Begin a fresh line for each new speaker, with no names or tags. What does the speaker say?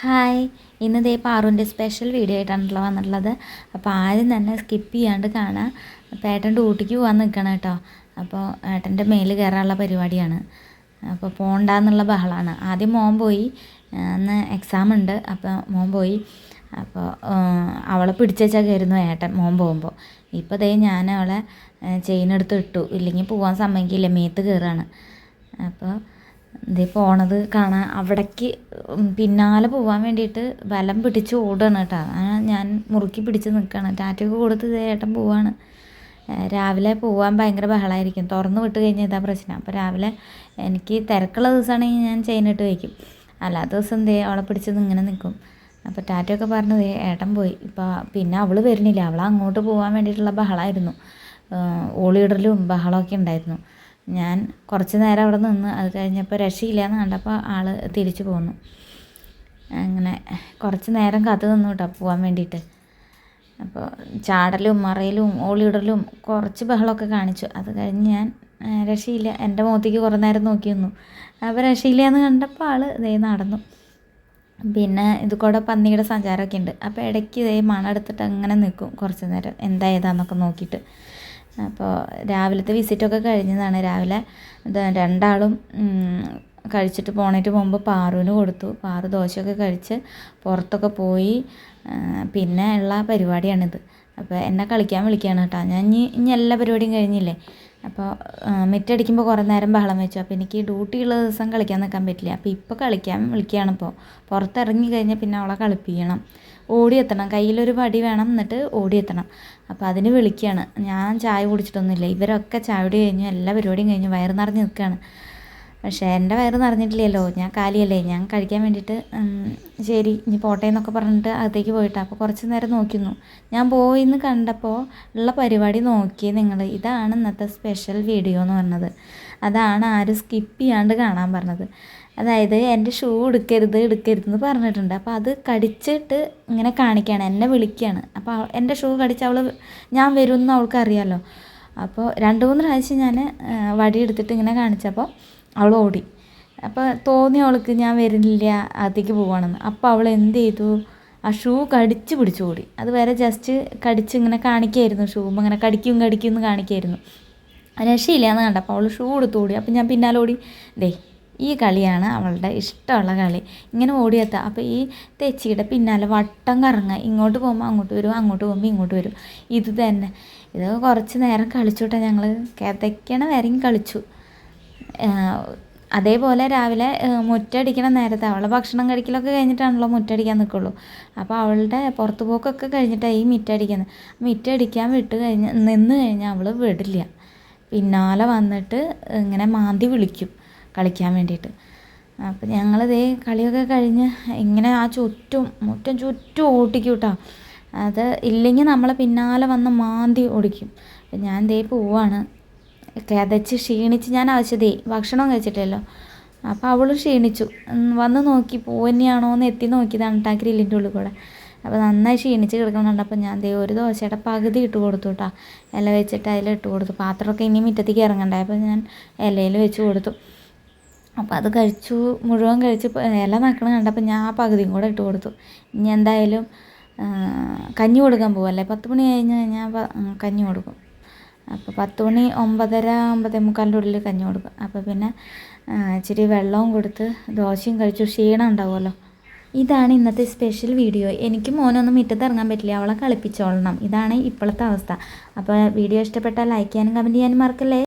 Hi. ഇന്ന് ദേ പാറുവിന്റെ special video ആയിട്ടാണല്ലോ വന്നിട്ടുള്ളത്. അപ്പോൾ ആരും തന്നെ സ്കിപ്പ് ചെയ്യാണ്ട് കാണാം. അപ്പോൾ ഏട്ടൻ ഡ്യൂട്ടിക്ക് പോകാൻ നിൽക്കണം കേട്ടോ. അപ്പോൾ ഏട്ടന്റെ മേൽ കയറാനുള്ള പരിപാടിയാണ്. അപ്പോൾ പോകണ്ടെന്നുള്ള ബഹളമാണ് ആദ്യം മോൻ പോയി. അന്ന് എക്സാം ഉണ്ട്. അപ്പോൾ മോൻ പോയി. അപ്പോൾ അവളെ പിടിച്ചേച്ചായിരുന്നു ഏട്ടൻ മോൻ പോകുമ്പോൾ ഇപ്പോൾ ദേ ഞാൻ അവളെ ചെയിൻ എടുത്ത് ഇട്ടു. ഇല്ലെങ്കിൽ പോകാൻ സമ്മതിക്കില്ല. മേത്ത് കയറാണ് അപ്പോൾ ഇത് പോണത് കാണാൻ അവിടേക്ക് പിന്നാലെ പോവാൻ വേണ്ടിയിട്ട് ബലം പിടിച്ച് ഓടുകയാണ് കേട്ടോ. ഞാൻ മുറുക്കി പിടിച്ച് നിൽക്കുകയാണ് ടാറ്റൊക്കെ കൊടുത്ത് ഇതേ ഏട്ടൻ പോവാണ്. രാവിലെ പോവാൻ ഭയങ്കര ബഹളമായിരിക്കും തുറന്ന് വിട്ട് കഴിഞ്ഞാൽ ഇതാ പ്രശ്നം. അപ്പോൾ രാവിലെ എനിക്ക് തിരക്കുള്ള ദിവസമാണെങ്കിൽ ഞാൻ ചെയിനിട്ട് വയ്ക്കും അല്ലാത്ത ദിവസം ദേ അവളെ പിടിച്ചത് ഇങ്ങനെ നിൽക്കും അപ്പോൾ ടാറ്റയൊക്കെ പറഞ്ഞത് ഏട്ടൻ പോയി. ഇപ്പോൾ പിന്നെ അവൾ വരുന്നില്ല. അവൾ അങ്ങോട്ട് പോകാൻ വേണ്ടിയിട്ടുള്ള ബഹളമായിരുന്നു ഓളിയിടലും ബഹളമൊക്കെ ഉണ്ടായിരുന്നു. ഞാൻ കുറച്ച് നേരം അവിടെ നിന്ന് അത് കഴിഞ്ഞപ്പോൾ രക്ഷയില്ല എന്ന് കണ്ടപ്പോൾ ആൾ തിരിച്ചു പോന്നു. അങ്ങനെ കുറച്ച് നേരം കാത്തു നിന്നു കേട്ടോ പോകാൻ വേണ്ടിയിട്ട്. അപ്പോൾ ചാടലും മറയലും ഓളിയിടലും കുറച്ച് ബഹളമൊക്കെ കാണിച്ചു. അത് കഴിഞ്ഞ് ഞാൻ രക്ഷയില്ല. എന്റെ മുഖത്തേക്ക് കുറേ നേരം നോക്കി നിന്നു. അപ്പോൾ രക്ഷയില്ല എന്ന് കണ്ടപ്പോൾ ആൾ ഇതേ നടന്നു. പിന്നെ ഇത് കൂടെ പന്നിയുടെ സഞ്ചാരമൊക്കെ ഉണ്ട്. അപ്പോൾ ഇടയ്ക്ക് ഇതേ മണം എടുത്തിട്ട് അങ്ങനെ നിൽക്കും കുറച്ച് നേരം. എന്താ ഏതാന്നൊക്കെ നോക്കിയിട്ട്. അപ്പോൾ രാവിലത്തെ വിസിറ്റൊക്കെ കഴിഞ്ഞതാണ്. രാവിലെ രണ്ടാളും കഴിച്ചിട്ട് പോണേറ്റ് മുമ്പ് പാറുവിന് കൊടുത്തു. പാറു ദോശയൊക്കെ കഴിച്ച് പുറത്തൊക്കെ പോയി പിന്നെ ഉള്ള പരിപാടിയാണിത്. അപ്പോൾ എന്നെ കളിക്കാൻ വിളിക്കുകയാണ് കേട്ടോ. ഞാൻ ഇനി ഇനി എല്ലാ പരിപാടിയും കഴിഞ്ഞില്ലേ? അപ്പോൾ മിറ്റടിക്കുമ്പോൾ കുറേ നേരം ബഹളം വെച്ചു. അപ്പോൾ എനിക്ക് ഡ്യൂട്ടിയുള്ള ദിവസം കളിക്കാൻ നിൽക്കാൻ പറ്റില്ല. അപ്പോൾ ഇപ്പോൾ കളിക്കാൻ വിളിക്കുകയാണ് ഇപ്പോൾ പുറത്തിറങ്ങി കഴിഞ്ഞാൽ പിന്നെ അവളെ കളിപ്പിക്കണം. ഓടിയെത്തണം. കയ്യിലൊരു വടി വേണം എന്നിട്ട് ഓടിയെത്തണം. അപ്പോൾ അതിന് വിളിക്കുകയാണ് ഞാൻ ചായ കുടിച്ചിട്ടൊന്നുമില്ല. ഇവരൊക്കെ ചായ കഴിഞ്ഞു. എല്ലാ പരിപാടിയും കഴിഞ്ഞു. വയറ് നിറഞ്ഞ് നിൽക്കുകയാണ്. പക്ഷേ എന്റെ വയറ് നിറഞ്ഞിട്ടില്ലല്ലോ. ഞാൻ കാലിയല്ലേ. ഞാൻ കഴിക്കാൻ വേണ്ടിയിട്ട് ശരി ഇനി പോട്ടെ എന്നൊക്കെ പറഞ്ഞിട്ട് അകത്തേക്ക് പോയിട്ട് അപ്പോൾ കുറച്ച് നേരം നോക്കിയിരുന്നു. ഞാൻ പോയി എന്ന് കണ്ടപ്പോൾ ഉള്ള പരിപാടി നോക്കി നിങ്ങൾ ഇതാണ് ഇന്നത്തെ സ്പെഷ്യൽ വീഡിയോ എന്ന് പറഞ്ഞത്. അതാണ് ആരും സ്കിപ്പ് ചെയ്യാണ്ട് കാണാൻ പറഞ്ഞത്. അതായത് എന്റെ ഷൂ എടുക്കരുത് എടുക്കരുത് എന്ന് പറഞ്ഞിട്ടുണ്ട്. അപ്പോൾ അത് കടിച്ചിട്ട് ഇങ്ങനെ കാണിക്കുകയാണ്. എന്നെ വിളിക്കുകയാണ്. അപ്പോൾ എന്റെ ഷൂ കടിച്ച് അവൾ ഞാൻ വരുമെന്ന് അവൾക്ക് അറിയാമല്ലോ അപ്പോൾ രണ്ട് മൂന്ന് പ്രാവശ്യം ഞാൻ വടി എടുത്തിട്ട് ഇങ്ങനെ കാണിച്ചപ്പോൾ അവൾ ഓടി അപ്പോൾ തോന്നി അവൾക്ക് ഞാൻ വരുന്നില്ല അതിലേക്ക് പോവാണെന്ന്. അപ്പോൾ അവൾ എന്ത് ചെയ്തു? ആ ഷൂ കടിച്ച് പിടിച്ചു ഓടി. അത് വരെ ജസ്റ്റ് കടിച്ച് ഇങ്ങനെ കാണിക്കായിരുന്നു ഷൂ. ഇങ്ങനെ കടിക്കും കടിക്കും എന്ന് കാണിക്കായിരുന്നു. രക്ഷയില്ലാന്ന് കണ്ടപ്പോൾ അവൾ ഷൂ എടുത്ത് ഓടി. അപ്പോൾ ഞാൻ പിന്നാലെ ഓടി. ദേ ഈ കളിയാണ് അവളുടെ ഇഷ്ടമുള്ള കളി. ഇങ്ങനെ ഓടിയെത്താം. അപ്പോൾ ഈ തെച്ചിയുടെ പിന്നാലെ വട്ടം കറങ്ങുക. ഇങ്ങോട്ട് പോകുമ്പോൾ അങ്ങോട്ട് വരും അങ്ങോട്ട് പോകുമ്പോൾ ഇങ്ങോട്ട് വരും. ഇത് തന്നെ. ഇത് കുറച്ച് നേരം കളിച്ചോട്ടെ ഞങ്ങൾ കിതയ്ക്കണ വരെയും കളിച്ചു. അതേപോലെ രാവിലെ മുറ്റടിക്കണ നേരത്തെ അവളെ ഭക്ഷണം കഴിക്കലൊക്കെ കഴിഞ്ഞിട്ടാണല്ലോ മുറ്റടിക്കാൻ നിൽക്കുള്ളൂ അപ്പോൾ അവളുടെ പുറത്തു പോക്കൊക്കെ കഴിഞ്ഞിട്ടാണ് ഈ മിറ്റടിക്കുന്നത് മിറ്റടിക്കാൻ വിട്ട് കഴിഞ്ഞ് നിന്ന് കഴിഞ്ഞാൽ അവൾ വിടില്ല. പിന്നാലെ വന്നിട്ട് ഇങ്ങനെ മാന്തി വിളിക്കും കളിക്കാൻ വേണ്ടിയിട്ട്. അപ്പം ഞങ്ങളിതേ കളിയൊക്കെ കഴിഞ്ഞ് ഇങ്ങനെ ആ ചുറ്റും മുറ്റം ചുറ്റും ഓട്ടിക്കും കേട്ടോ അത് ഇല്ലെങ്കിൽ നമ്മളെ പിന്നാലെ വന്ന് മാന്തി ഓടിക്കും. ഞാൻ ദേ പോവാണ്. കിതച്ച് ക്ഷീണിച്ച് ഞാൻ ആവശ്യതേ ഭക്ഷണം കഴിച്ചിട്ടില്ലല്ലോ അപ്പോൾ അവൾ ക്ഷീണിച്ചു. വന്ന് നോക്കി പോവന്നെയാണോ എന്ന് എത്തി നോക്കിയതാണ് കേട്ടോ ഗ്രില്ലിന്റെ ഉള്ളിൽ കൂടെ. അപ്പോൾ നന്നായി ക്ഷീണിച്ച് കിടക്കുന്നുണ്ട് അപ്പോൾ ഞാൻ ദേ ഒരു ദോശയുടെ പകുതി ഇട്ട് കൊടുത്തു കേട്ടോ ഇല വെച്ചിട്ട് അതിൽ ഇട്ട് കൊടുത്തു. പാത്രമൊക്കെ ഇനി മുറ്റത്തേക്ക് ഇറങ്ങണ്ടേ? അപ്പോൾ ഞാൻ ഇലയിൽ വെച്ച് കൊടുത്തു. അപ്പോൾ അത് കഴിച്ചു മുഴുവൻ കഴിച്ച് ഇല നക്കണം കണ്ടപ്പോൾ ഞാൻ ആ പകുതിയും കൂടെ ഇട്ട് കൊടുത്തു. ഇനി എന്തായാലും കഞ്ഞി കൊടുക്കാൻ പോവല്ലേ? പത്ത് മണി കഴിഞ്ഞ് ഞാൻ കഞ്ഞി കൊടുക്കും. അപ്പോൾ പത്ത് മണി ഒമ്പതര ഒമ്പതേ മുക്കാലിന്റെ ഉള്ളിൽ കഞ്ഞി കൊടുക്കും. അപ്പോൾ പിന്നെ ഇച്ചിരി വെള്ളവും കൊടുത്ത് ദോശയും കഴിച്ചു. ക്ഷീണം ഉണ്ടാവുമല്ലോ. ഇതാണ് ഇന്നത്തെ സ്പെഷ്യൽ വീഡിയോ എനിക്ക് മോനൊന്നും മുറ്റത്ത് ഇറങ്ങാൻ പറ്റില്ല. അവളെ കളിപ്പിച്ചോളണം. ഇതാണ് ഇപ്പോഴത്തെ അവസ്ഥ. അപ്പോൾ വീഡിയോ ഇഷ്ടപ്പെട്ടാൽ ലൈക്ക് ചെയ്യാനും കമന്റ് ചെയ്യാനും മറക്കല്ലേ?